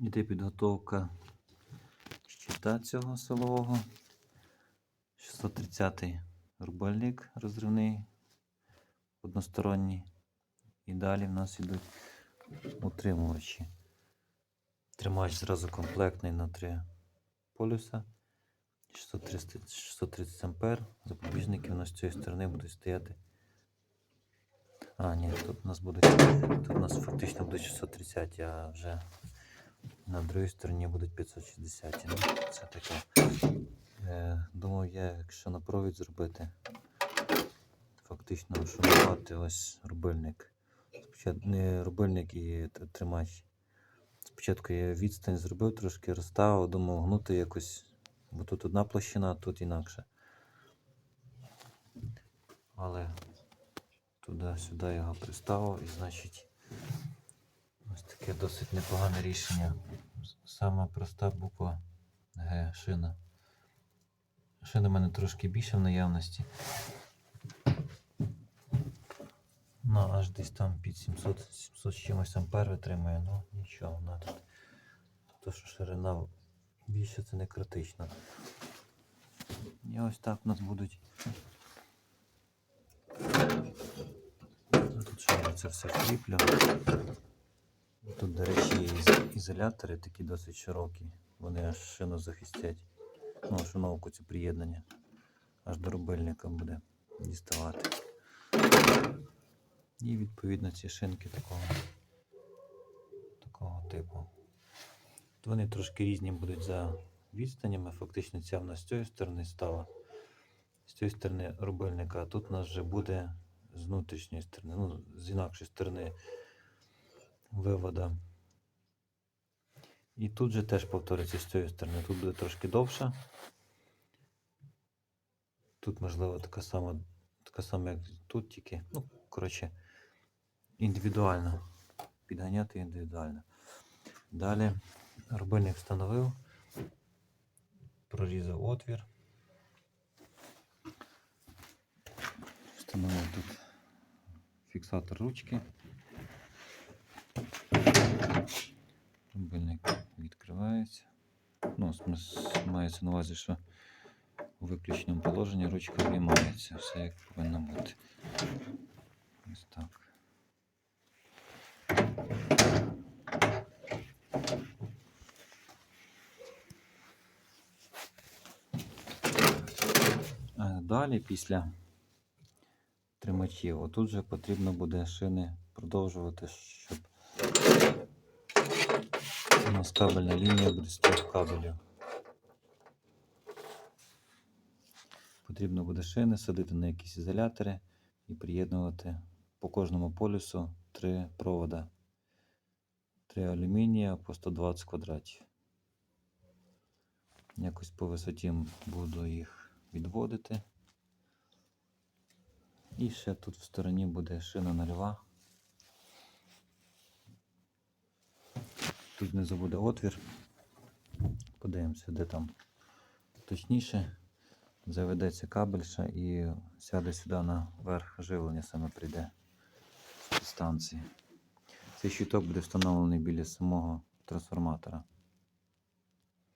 Іде підготовка щита цього силового. 630-й рубальник розривний, односторонній. І далі в нас йдуть утримувачі. Тримач зразу комплектний на 3 полюса. 630, 630 ампер. Запобіжники у нас з цієї сторони будуть стояти. А, ні, тут у нас будуть. Тут у нас фактично будуть 630, а вже на другій стороні будуть 560. Ну, це таке. Е, думав я, якщо на провід зробити, фактично шурувати ось рубильник. Спочатку не рубильник і тримач. Спочатку я відстань зробив, трошки розставив, думав гнути якось, бо тут одна площина, а тут інакше. Але туди-сюди його приставив і значить ось таке досить непогане рішення. Саме проста буква Г шина. Шина в мене трошки більше в наявності. Ну, аж десь там під 700, 700 з чимось ампер витримує, ну нічого, вона тут. То, що ширина більше, це не критично. І ось так у нас будуть. Тут ще я це все вкріплю. Тут, до речі, ізолятори такі досить широкі. Вони аж шину захистять. Ну, шиновку цю приєднання. Аж до рубильника буде діставати. І відповідно ці шинки такого, такого типу. От Вони трошки різні будуть за відстанями. Фактично ця в нас з цієї сторони стала. З цієї сторони рубильника, а тут у нас вже буде з внутрішньої сторони, ну, з інакшої сторони вивода. І тут же теж повториться з цієї сторони. Тут буде трошки довша. Тут, можливо, така сама, така сама, як тут, тільки, ну, коротше, індивідуально. Підганяти індивідуально. Далі рубильник встановив, прорізав отвір. Встановив тут фіксатор ручки. Рубильник відкривається. Ну, мається на увазі, що у виключеному положенні ручка виймається. Все як повинно бути. Ось так. Далі після тримачів. Отут же потрібно буде шини продовжувати, щоб у нас кабельна лінія буде трьох кабелів. Потрібно буде шини садити на якісь ізолятори і приєднувати по кожному полюсу три провода. Три алюмінія по 120 квадратів. Якось по висоті буду їх відводити. І ще тут в стороні буде шина нульова. Тут внизу буде отвір. Подивимося, де там точніше. Заведеться кабельша і сяде сюди на верх живлення, саме прийде з станції. Цей щиток буде встановлений біля самого трансформатора.